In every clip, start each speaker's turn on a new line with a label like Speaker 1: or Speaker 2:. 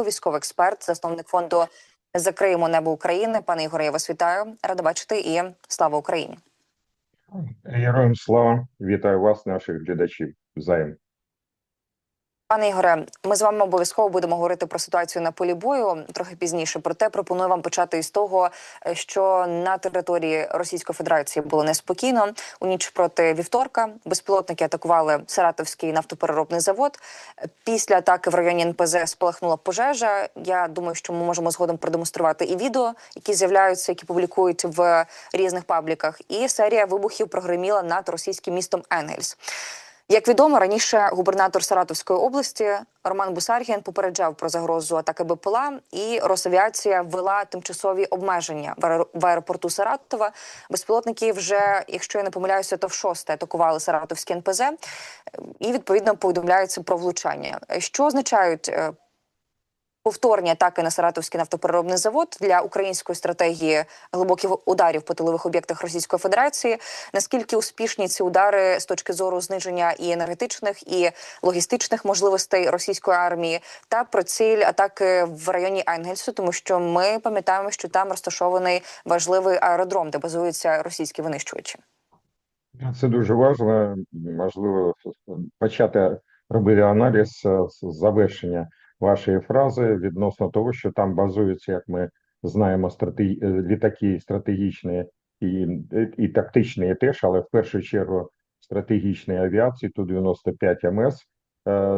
Speaker 1: військовий експерт, засновник фонду Закриємо небо України. Пане Ігоре, я вас вітаю. Рада бачити і слава Україні.
Speaker 2: Героям слава, вітаю вас, наших глядачів. Взаєм.
Speaker 1: Пане Ігоре, ми з вами обов'язково будемо говорити про ситуацію на полі бою трохи пізніше. Проте пропоную вам почати із того, що на території Російської Федерації було неспокійно. У ніч проти вівторка безпілотники атакували Саратовський нафтопереробний завод. Після атаки в районі НПЗ спалахнула пожежа. Я думаю, що ми можемо згодом продемонструвати і відео, які з'являються, які публікують в різних пабліках. І серія вибухів прогреміла над російським містом Енгельс. Як відомо, раніше губернатор Саратовської області Роман Бусаргін попереджав про загрозу атаки БПЛА, і Росавіація ввела тимчасові обмеження в аеропорту Саратова. Безпілотники вже, якщо я не помиляюся, то в шосте атакували Саратовські НПЗ і відповідно повідомляються про влучання. Що означають повторні атаки на Саратовський нафтопереробний завод для української стратегії глибоких ударів по тилових об'єктах Російської Федерації. Наскільки успішні ці удари з точки зору зниження і енергетичних і логістичних можливостей російської армії, та про ціль атаки в районі Енгельсу, тому що ми пам'ятаємо, що там розташований важливий аеродром, де базуються російські винищувачі.
Speaker 2: Це дуже важливо. Можливо, почати робити аналіз завершення вашої фрази відносно того, що там базуються, як ми знаємо, стратегі... літаки стратегічні і і тактичні теж, але в першу чергу стратегічної авіації ту 95 МС,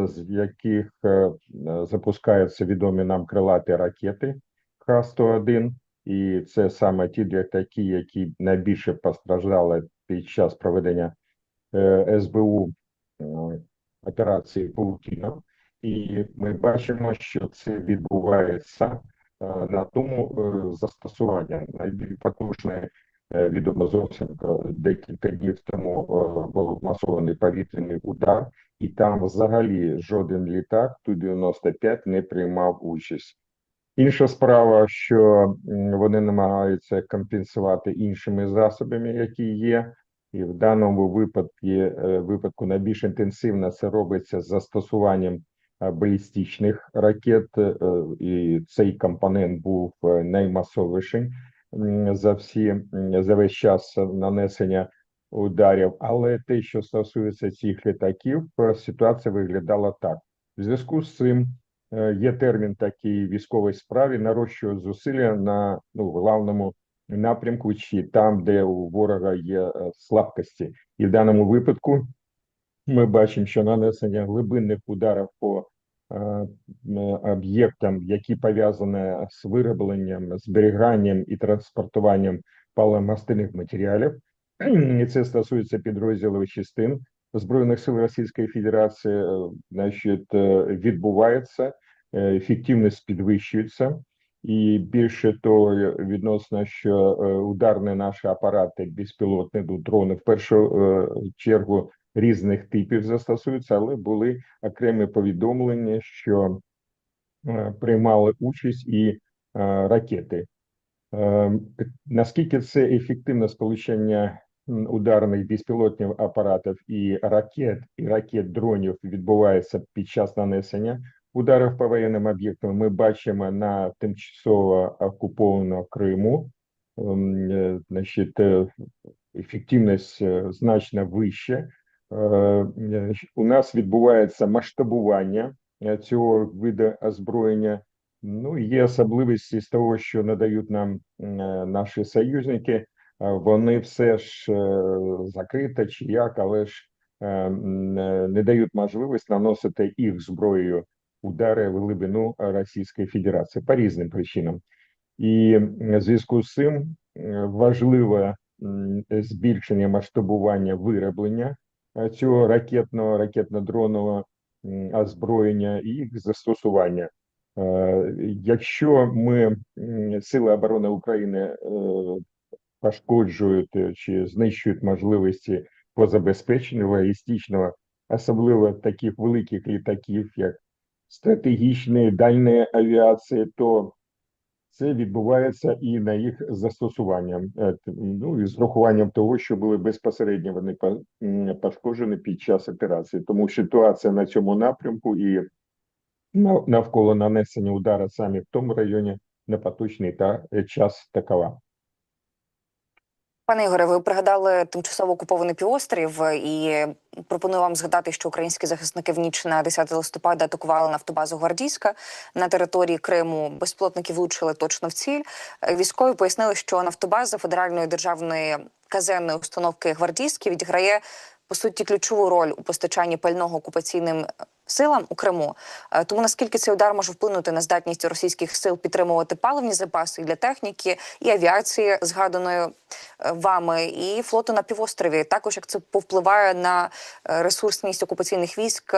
Speaker 2: з яких е, запускаються відомі нам крилаті ракети Х-101, і це саме ті літаки, які найбільше постраждали під час проведення е, СБУ е, операції Паутіна і ми бачимо, що це відбувається е, на тому е, застосування. Найбільш потужне е, відомо зовсім декілька днів тому був масований повітряний удар, і там взагалі жоден літак ту 95 не приймав участь. Інша справа, що вони намагаються компенсувати іншими засобами, які є, і в даному випадку випадку найбільш інтенсивно це робиться з застосуванням балістичних ракет, е, і цей компонент був е, наймасовіший за всі за весь час нанесення ударів. Але те, що стосується цих літаків, е, ситуація виглядала так. В зв'язку з цим є термін такий військовій справі, нарощують зусилля на ну главному напрямку, чи там, де у ворога є слабкості, і в даному випадку. Ми бачимо, що нанесення глибинних ударів по Е, об'єктам, які пов'язані з виробленням, зберіганням і транспортуванням паливомастильних матеріалів, і це стосується підрозділів частин збройних сил Російської Федерації, е, значить, е, відбувається, ефективність підвищується. І більше того, відносно що ударні наші апарати безпілотні дрони в першу чергу різних типів застосуються, але були окремі повідомлення, що е, приймали участь і е, ракети. Е, наскільки це ефективне сполучення ударних безпілотних апаратів і ракет, і ракет дронів відбувається під час нанесення ударів по воєнним об'єктам, ми бачимо на тимчасово окупованому Криму. Ем, значить, ефективність значно вища. Е, у нас відбувається масштабування е, цього виду озброєння. Ну є особливості з того, що надають нам е, наші союзники. Вони все ж закрито чи як, але ж не дають можливість наносити їх зброєю удари в глибину Російської Федерації по різним причинам, і в зв'язку з цим важливе збільшення масштабування вироблення цього ракетного ракетно-дронового озброєння і їх застосування. Якщо ми сили оборони України е, пошкоджують е, чи знищують можливості по забезпеченню логістичного, особливо таких великих літаків, як стратегічної дальної авіації, то це відбувається і на їх застосуванням, е, ну і з рахуванням того, що були безпосередньо вони пошкоджені під час операції. Тому ситуація на цьому напрямку і навколо нанесення удара саме в тому районі на поточний та е, час такова.
Speaker 1: Пане Ігоре, ви пригадали тимчасово окупований півострів е, і пропоную вам згадати, що українські захисники в ніч на 10 листопада атакували нафтобазу Гвардійська на території Криму. Безпілотники влучили точно в ціль. Е, Військові пояснили, що нафтобаза федеральної державної казенної установки Гвардійський відіграє по суті ключову роль у постачанні пального окупаційним силам у Криму. Е, Тому наскільки цей удар може вплинути на здатність російських сил підтримувати паливні запаси для техніки і авіації, згаданої е, вами, і флоту на півострові, також як це повпливає на е, ресурсність окупаційних військ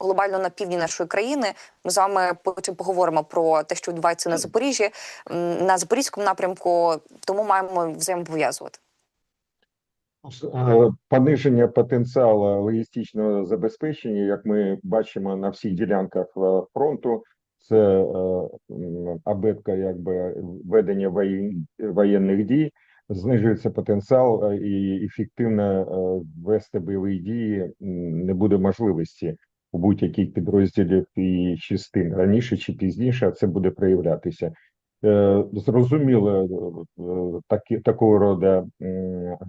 Speaker 1: глобально на півдні нашої країни. Ми з вами потім поговоримо про те, що відбувається на Запоріжжі, на запорізькому напрямку. Тому маємо взаємопов'язувати.
Speaker 2: Е, Пониження потенціалу логістичного забезпечення, як ми бачимо на всіх ділянках е, фронту, це е, абетка якби ведення воєнних дій, знижується потенціал і ефективно вести бойові дії не буде можливості у будь-яких підрозділів і частин раніше чи пізніше, це буде проявлятися. Е, Зрозуміло, е, такі такого роду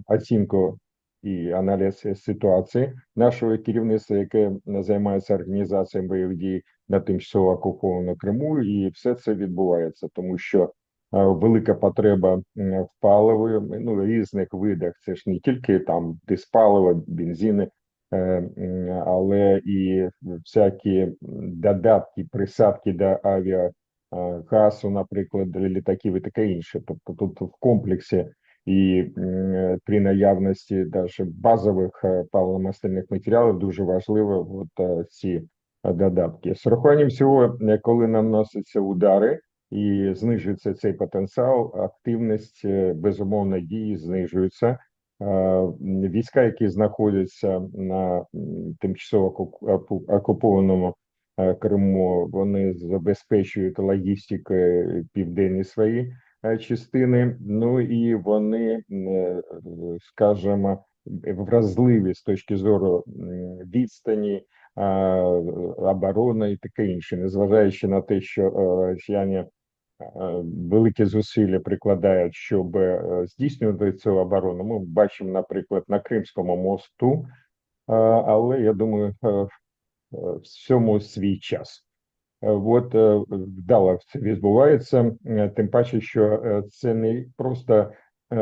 Speaker 2: оцінку і аналіз ситуації нашого керівництва, яке займається організацією бойових дій на тимчасово окупованому Криму, і все це відбувається, тому що е, велика потреба в паливі, ну різних видах. Це ж не тільки там диспаливо, бензини, але і всякі додатки, присадки до авіа газу, наприклад, літаків і таке інше. Тобто тут в комплексі і при наявності даже базових е, матеріалів дуже важливо от е, ці додатки. З урахуванням всього, е, коли наносяться удари і знижується цей потенціал, активність безумовно дії знижується. Війська, які знаходяться на тимчасово оку- оку- окупованому Криму, вони забезпечують логістикою південні свої е, частини. Ну і вони, е, скажімо, вразливі з точки зору відстані, е, оборони і таке інше, незважаючи на те, що е, росіяни е, великі зусилля прикладають, щоб е, здійснювати цю оборону. Ми бачимо, наприклад, на Кримському мосту, е, але я думаю, е, е, всьому свій час. Е, От вдало це відбувається, е, тим паче, що це не просто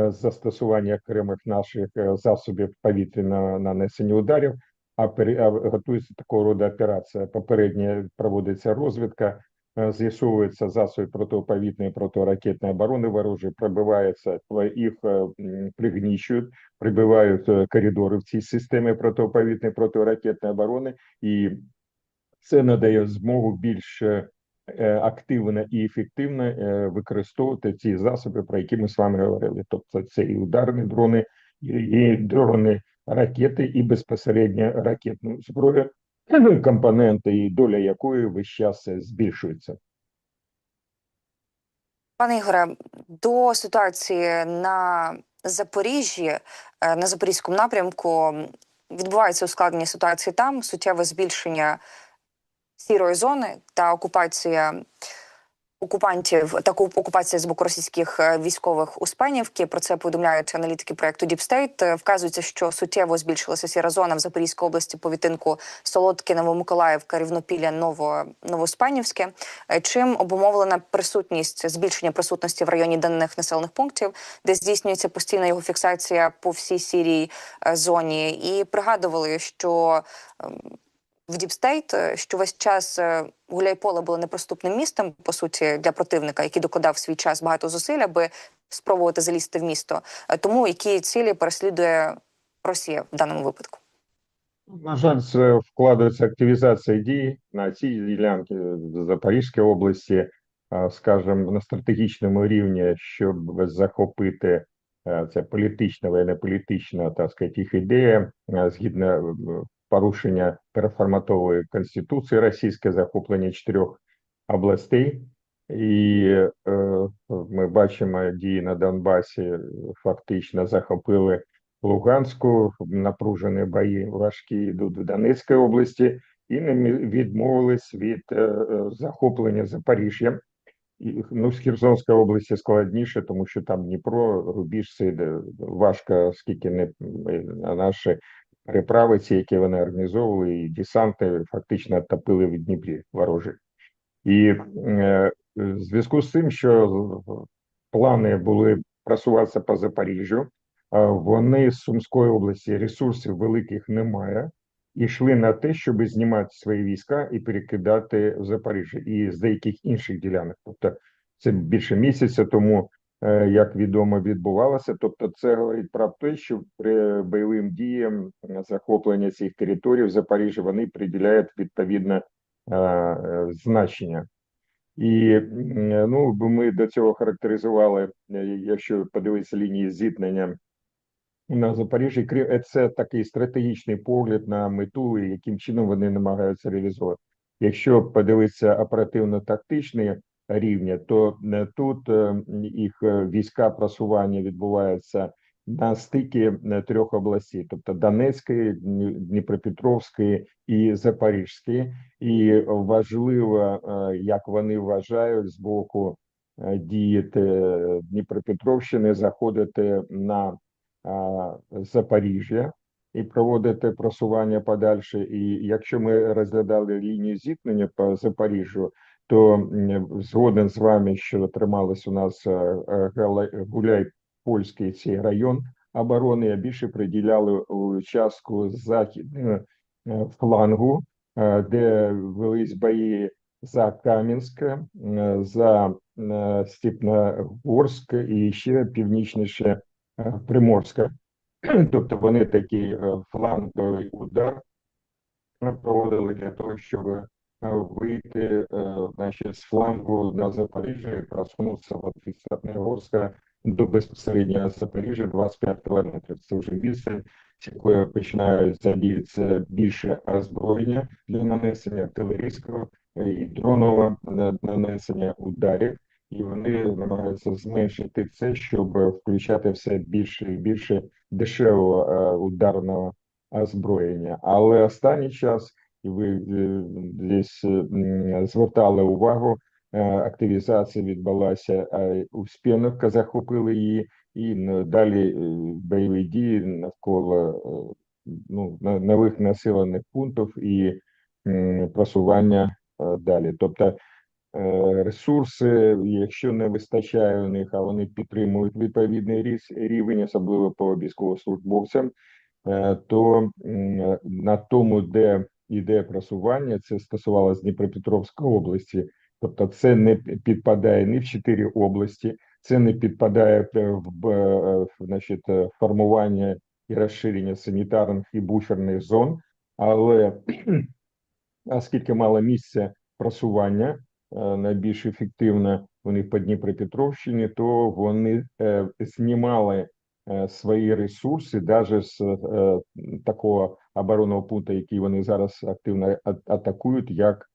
Speaker 2: застосування окремих наших засобів повітряного нанесення ударів, а готується такого роду операція. Попередньо проводиться розвідка, з'ясовуються засоби протиповітряної протиракетної оборони ворожі, пробивається е, їх е, пригнічують, прибивають е, коридори в цій системі протиповітряної протиракетної оборони і це надає змогу більш е, е, активно і ефективно е, використовувати ці засоби, про які ми з вами говорили. Тобто це і ударні дрони, і дрони ракети, і безпосередньо ракетну зброю, компоненти, і доля якої весь час збільшується.
Speaker 1: Пане Ігоре, до ситуації на Запоріжжі, е, на Запорізькому напрямку відбувається ускладнення ситуації там, суттєве збільшення сірої зони та окупація окупантів та ку- окупація з боку російських е, військових Успенівки. Про це повідомляють аналітики проекту. Е, Вказується, що суттєво збільшилася сіра зона в Запорізькій області по відтинку Солодке, Новомиколаївка, Рівнопілля, Ново, Новоспенівське. Е, Чим обумовлена присутність збільшення присутності в районі даних населених пунктів, де здійснюється постійна його фіксація по всій сірій е, зоні, і пригадували, що ем, в Діпстейт, що весь час е, Гуляйполе було неприступним містом, по суті, для противника, який докладав свій час багато зусиль, аби спробувати залізти в місто. Е, Тому які цілі переслідує Росія в даному випадку?
Speaker 2: На жаль, це вкладається активізація дій на цій ділянці Запорізької області, а, скажімо, на стратегічному рівні, щоб захопити е, це політична, воєнно-політична, так сказати, їх ідея, е, згідно е, порушення переформатової конституції російське захоплення чотирьох областей. І е, ми бачимо дії на Донбасі, фактично захопили Луганську, напружені бої важкі йдуть в Донецькій області, і не відмовились від е, е, захоплення Запоріжжя. Ну, з Херсонської області складніше, тому що там Дніпро, рубіж, це важко, скільки не наші переправи, ці, які вони організовували, і десанти фактично топили в Дніпрі ворожі. І е, в зв'язку з тим, що плани були просуватися по Запоріжжю, вони з Сумської області ресурсів великих немає, і йшли на те, щоб знімати свої війська і перекидати в Запоріжжя і з деяких інших ділянок. Тобто це більше місяця тому, як відомо, відбувалося. Тобто, це говорить про те, що при бойовим діям е, захоплення цих територій в Запоріжжі вони приділяють відповідне е, е, значення. І ну, ми до цього характеризували, е, якщо подивитися лінії зіткнення на Запоріжжі, крім е, це такий стратегічний погляд на мету, і яким чином вони намагаються реалізувати. Якщо подивитися оперативно-тактичні рівня, то е, тут е, їх е, війська просування відбуваються на стикі трьох областей, тобто Донецької, Дніпропетровської і Запорізької. І важливо, як вони вважають з боку діяти Дніпропетровщини, заходити на Запоріжжя і проводити просування подальше. І якщо ми розглядали лінію зіткнення по Запоріжжю, то згоден з вами, що трималось у нас е, е, гуляй польський цей район оборони, а більше приділяли участку західного е, флангу, е, де велись бої за Кам'янськ, е, за е, Степногорськ і ще північніше е, Приморська. Тобто вони такий е, фланговий удар е, проводили для того, щоб е, вийти е, значить, з флангу на Запоріжжя і просунутися від Степногорська до безпосередньо Запоріжжя 25 кілометрів. Це вже відстань, з якої починають задіятися більше озброєння для нанесення артилерійського е, і дронового нанесення ударів. І вони намагаються зменшити це, щоб включати все більше і більше дешевого ударного озброєння. Але останній час, і ви е, десь е, звертали увагу, е, активізація відбулася е, у Спєновка, захопили її, і далі бойові дії навколо ну, нових населених пунктів і просування далі. Тобто ресурси, якщо не вистачає у них, а вони підтримують відповідний рівень, особливо по військовослужбовцям, то на тому, де йде просування, це стосувалося Дніпропетровської області, тобто це не підпадає ні в чотири області, це не підпадає в, значить, формування і розширення санітарних і буферних зон, але оскільки мало місця просування е, найбільш ефективно у них по Дніпропетровщині, то вони е, знімали е, свої ресурси навіть з такого оборонного пункту, який вони зараз активно атакують, як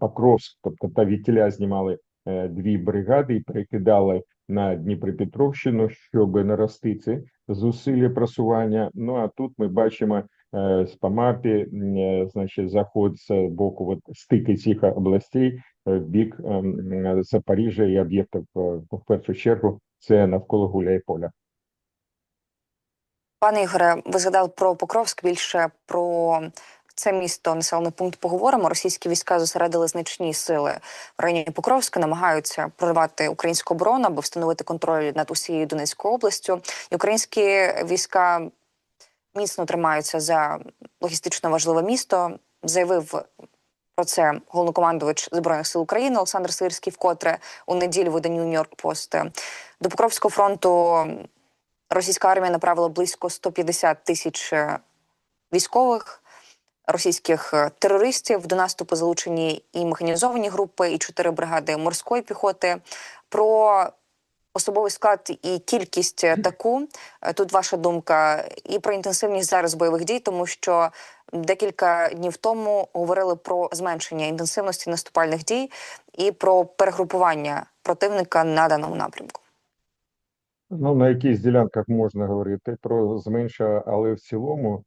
Speaker 2: Покровськ. Тобто та вітіля знімали е, дві бригади і перекидали на Дніпропетровщину, щоб наростити зусилля просування. Ну а тут ми бачимо е, по мапі, е, значить, заход з боку от, стики цих областей в бік ем, Запоріжжя і об'єктів в першу чергу це навколо Гуляйполя.
Speaker 1: Пане Ігоре, ви згадали про Покровськ. Більше про це місто, населений пункт поговоримо. Російські війська зосередили значні сили в районі Покровська, намагаються проривати українську оборону або встановити контроль над усією Донецькою областю. І українські війська міцно тримаються за логістично важливе місто. Заявив про це головнокомандувач збройних сил України Олександр Сирський вкотре у неділю виданню Нью-Йорк Пост. До Покровського фронту російська армія направила близько 150 тисяч е, військових російських е, терористів. До наступу залучені і механізовані групи, і чотири бригади морської піхоти. Про особовий склад і кількість е, таку тут ваша думка, і про інтенсивність зараз бойових дій, тому що декілька днів тому говорили про зменшення інтенсивності наступальних дій і про перегрупування противника на даному напрямку.
Speaker 2: Ну, на якихось ділянках можна говорити про зменшення, але в цілому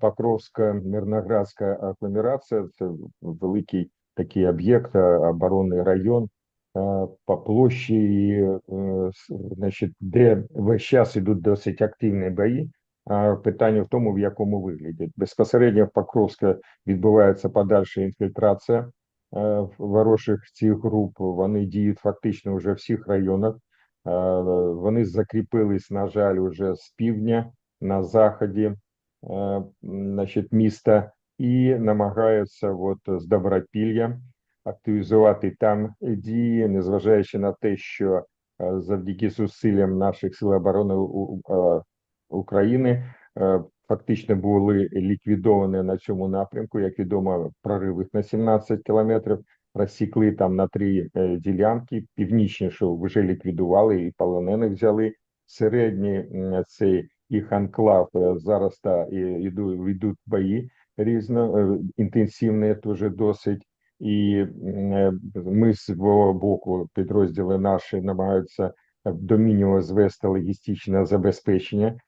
Speaker 2: Покровська Мирноградська агломерація це великий такий об'єкт, оборонний район по площі, е, значить, де весь час ідуть досить активні бої. Питання в тому, в якому вигляді. Безпосередньо в Покровська відбувається подальша інфільтрація е, ворожих цих груп. Вони діють фактично вже в всіх районах. Е, Вони закріпились, на жаль, уже з півдня на заході е, значить, міста і намагаються от з Добропілля активізувати там дії, незважаючи на те, що е, завдяки зусиллям наших сил оборони України фактично були ліквідовані на цьому напрямку. Як відомо, прорив їх на 17 кілометрів розсікли там на три е, ділянки. Північніше вже ліквідували і полонених взяли. Середній цей їх анклав е, зараз та йдуть йдуть бої різно е, інтенсивні, дуже досить. І ми з свого боку підрозділи наші намагаються до мінімуму звести логістичне забезпечення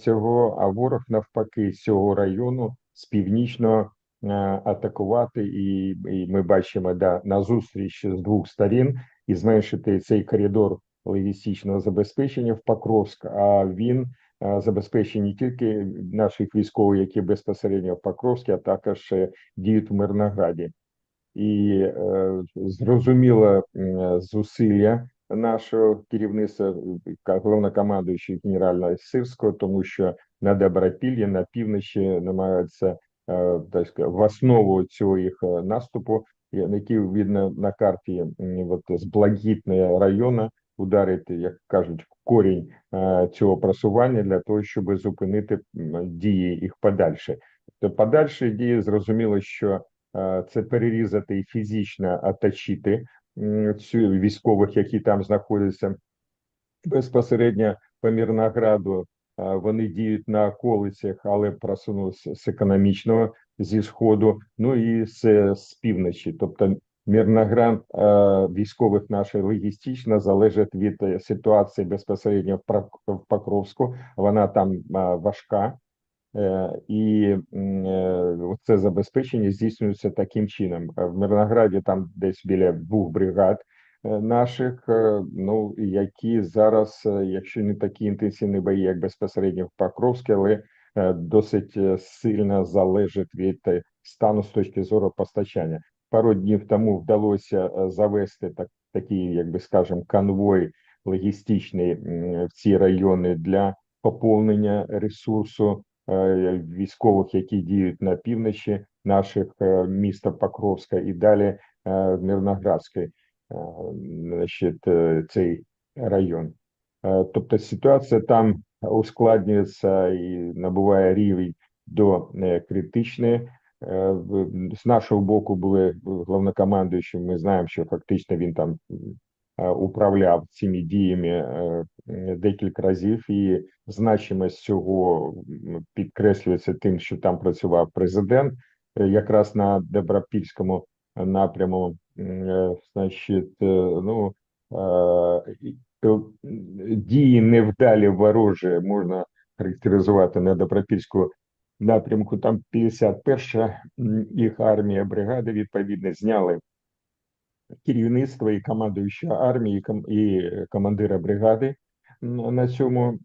Speaker 2: цього. А ворог навпаки з цього району з північного атакувати, і, і ми бачимо да, на зустріч з двох сторін і зменшити цей коридор логістичного забезпечення в Покровськ. А він е, забезпечує не тільки наших військових, які безпосередньо в Покровську, а також е, діють в Мирнограді. І е, зрозуміло зусилля нашого керівництва е, головнокомандуючого генерального Сирського, тому що на Добропіллі, на півночі намагаються е, так сказати, в основу цього їх е, наступу, який видно на карті от, з Благітного району, ударити, як кажуть, корінь е, цього просування для того, щоб зупинити дії їх подальше. То подальші дії зрозуміло, що е, це перерізати і фізично оточити цю військових, які там знаходяться безпосередньо по Мірнограду. Е, Вони діють на околицях, але просунулися з економічного зі сходу, ну і з, з півночі. Тобто Мірноград е, військових наших логістично залежить від е, ситуації безпосередньо в Покровську. Вона там важка. І це забезпечення здійснюється таким чином. В Мирнограді там десь біля двох бригад наших, е, ну які зараз, е, якщо не такі інтенсивні бої, як безпосередньо в Покровську, але е, досить е, сильно залежить від е, стану з точки зору постачання. Пару днів тому вдалося е, завести так такий, як би скажемо, конвой логістичний в ці райони для поповнення ресурсу е, військових, які діють на півночі наших е, міста Покровська і далі е, е, значить, е, цей район. Е, Тобто ситуація там ускладнюється і набуває рівень до е, критичної. Е, З нашого боку були головнокомандуючі. Ми знаємо, що фактично він там е, управляв цими діями е, декілька разів, і значимість цього підкреслюється тим, що там працював президент, е, якраз на Добропільському напряму. М, е, Значить, е, ну е, дії невдалі ворожі можна характеризувати на Добропільську напрямку. Там 51-ша їх армія бригади відповідно зняли керівництва і командуюча армії, і ком- і командира бригади. М, На цьому,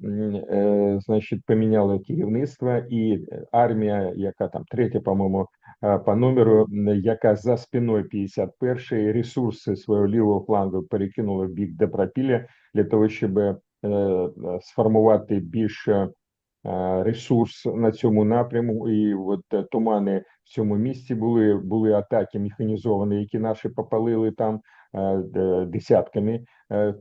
Speaker 2: е, значить, поміняли керівництво, і армія, яка там третя, по-моєму, е, по номеру, яка за спиною 51-ї ресурси свого лівого флангу перекинула в бік Добропілля для того, щоб е, сформувати більше ресурс на цьому напряму, і от тумани в цьому місці були були атаки механізовані, які наші попалили там десятками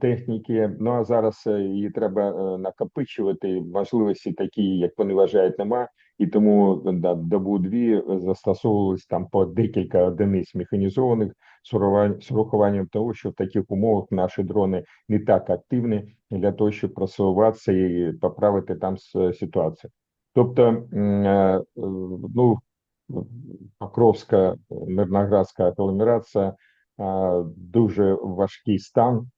Speaker 2: техніки. Ну а зараз е, її треба е, накопичувати. Можливості такі, як вони вважають, нема. І тому да, добу дві застосовувались там по декілька одиниць механізованих з урахуванням того, що в таких умовах наші дрони не так активні для того, щоб просуватися і поправити там ситуацію. Тобто, е, е, ну, Покровська, Мирноградська агломерація е, дуже важкий стан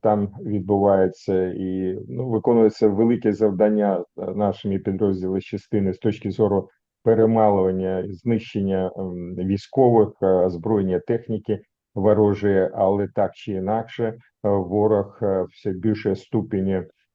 Speaker 2: там відбувається, і ну, виконується велике завдання е, нашими підрозділами частини з точки зору перемалування, знищення ем, військових, е, озброєння техніки ворожої, але так чи інакше, е, ворог е, все більше ступені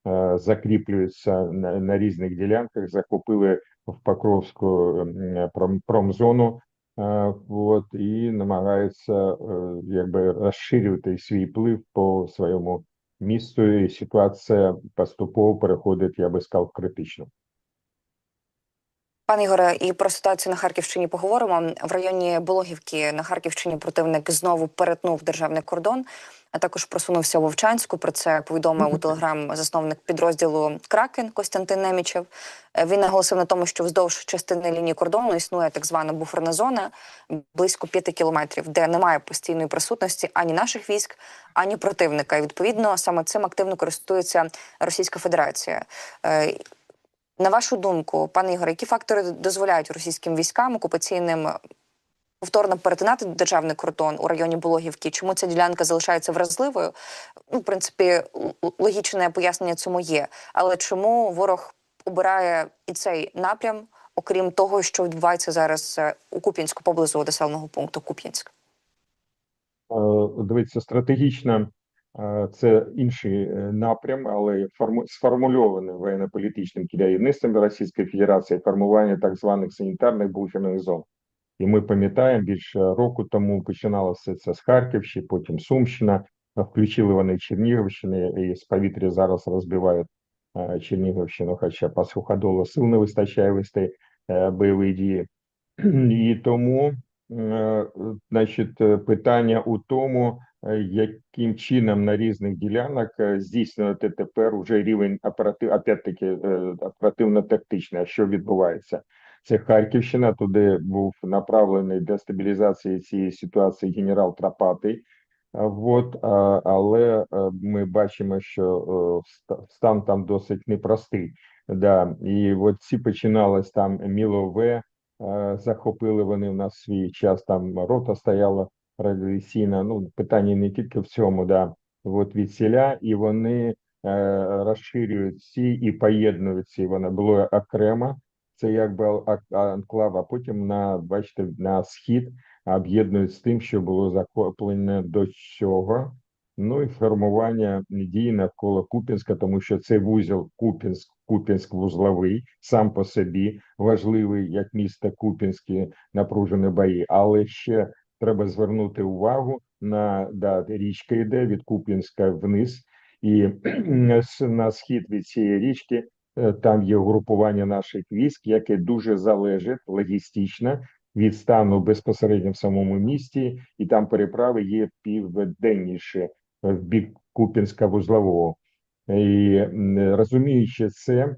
Speaker 2: е, закріплюється на, на різних ділянках. Захопили в Покровську ем, промзону. Е, От і намагаються е, якби розширювати свій вплив по своєму місту. І ситуація поступово переходить, я би сказав, критично.
Speaker 1: Пане Ігоре, і про ситуацію на Харківщині поговоримо. В районі Болохівки на Харківщині противник знову перетнув державний кордон, а також просунувся у Вовчанську. Про це повідомив у телеграм засновник підрозділу Кракен Костянтин Немічев. Е, Він наголосив на тому, що вздовж частини лінії кордону існує так звана буферна зона близько п'яти кілометрів, де немає постійної присутності ані наших військ, ані противника. І відповідно саме цим активно користується Російська Федерація. Е, на вашу думку, пане Ігоре, які фактори дозволяють російським військам окупаційним повторно перетинати державний кордон у районі Бологівки? Чому ця ділянка залишається вразливою? Ну, в принципі, логічне пояснення цьому є. Але чому ворог обирає і цей напрям, окрім того, що відбувається зараз е, у Куп'янську поблизу населеного пункту Куп'янськ?
Speaker 2: Е, Дивіться, стратегічно е, це інший е, напрям, але сформульований воєнно-політичним керівництвом Російської Федерації формування так званих санітарних буферних зон. І ми пам'ятаємо, більше року тому починалося це з Харківщини, потім Сумщина, включили вони Чернігівщини, і з повітря зараз розбивають е, Чернігівщину, хоча по суходолу сил не вистачає вести е, бойові дії. І тому Значить, питання у тому, яким чином на різних ділянок е, здійснювати тепер уже рівень оператив, опять-таки е, оперативно-тактичний. Що відбувається? Це Харківщина, туди був направлений для стабілізації цієї ситуації генерал Тропатий. От, але е, ми бачимо, що е, стан там досить непростий. Да. І от ці починалось там Мілове, Е, захопили вони в нас свій час. Там рота стояла радіаційна. Ну питання не тільки в цьому, да от від селя, і вони е, розширюють ці і поєднують ці. Вона було окремо. Це якби анклав, а потім на бачите на схід об'єднують з тим, що було захоплене до цього. Ну і формування дії навколо Куп'янська, тому що це вузол Куп'янськ, Куп'янськ вузловий сам по собі важливий як місто Куп'янське напружені бої, але ще треба звернути увагу на да, річка йде від Куп'янська вниз, і на схід від цієї річки е, там є угрупування наших військ, яке дуже залежить логістично від стану безпосередньо в самому місті, і там переправи є південніше в бік Куп'янська вузлового. І розуміючи це,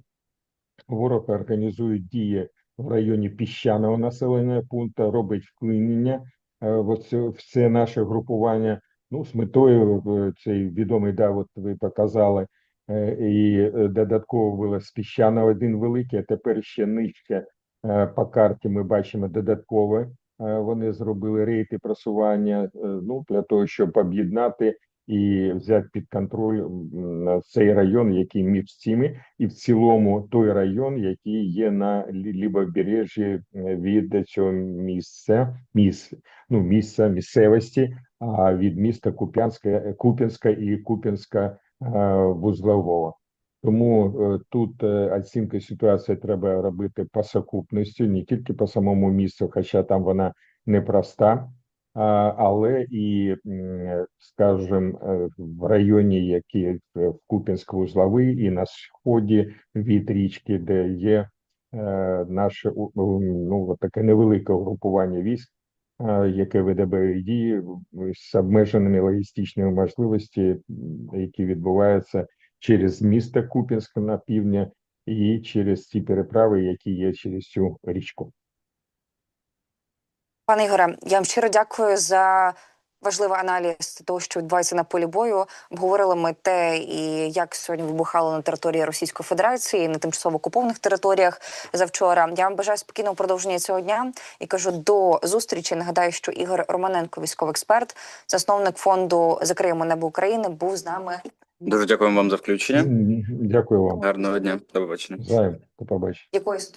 Speaker 2: ворог організує дії в районі піщаного населеного пункту, робить вклинення е, в це, наше групування. Ну, з метою е, цей відомий да, от ви показали, е, і е, додатково було з піщана один великий, а тепер ще нижче по карті ми бачимо додаткове. Вони зробили рейти просування ну, для того, щоб об'єднати і взяти під контроль цей район, який між цими, і в цілому той район, який є на лі- лівобережжі е, від цього місця, місць, ну, місця місцевості, а від міста Куп'янська, Куп'янська і Куп'янська е, вузлового. Тому е, тут оцінка ситуації треба робити по сукупності, не тільки по самому місту, хоча там вона непроста, але і, скажімо, е, в районі, які е, в Куп'янськ-Вузловий і на сході від річки, де є е, наше ну, таке невелике угрупування військ, яке веде бойові з обмеженими логістичними можливостями, які відбуваються через місто Куп'янськ на півдня і через ці переправи, які є через цю річку.
Speaker 1: Пане Ігоре, я вам щиро дякую за важливий аналіз того, що відбувається на полі бою. Обговорили ми те, і як сьогодні вибухало на території Російської Федерації на тимчасово окупованих територіях завчора. Я вам бажаю спокійного продовження цього дня і кажу до зустрічі. Нагадаю, що Ігор Романенко, військовий експерт, засновник фонду Закриємо небо України, був з нами.
Speaker 3: Дуже дякуємо вам за включення.
Speaker 2: Дякую вам.
Speaker 3: Гарного дня. До побачення.
Speaker 2: До побачення.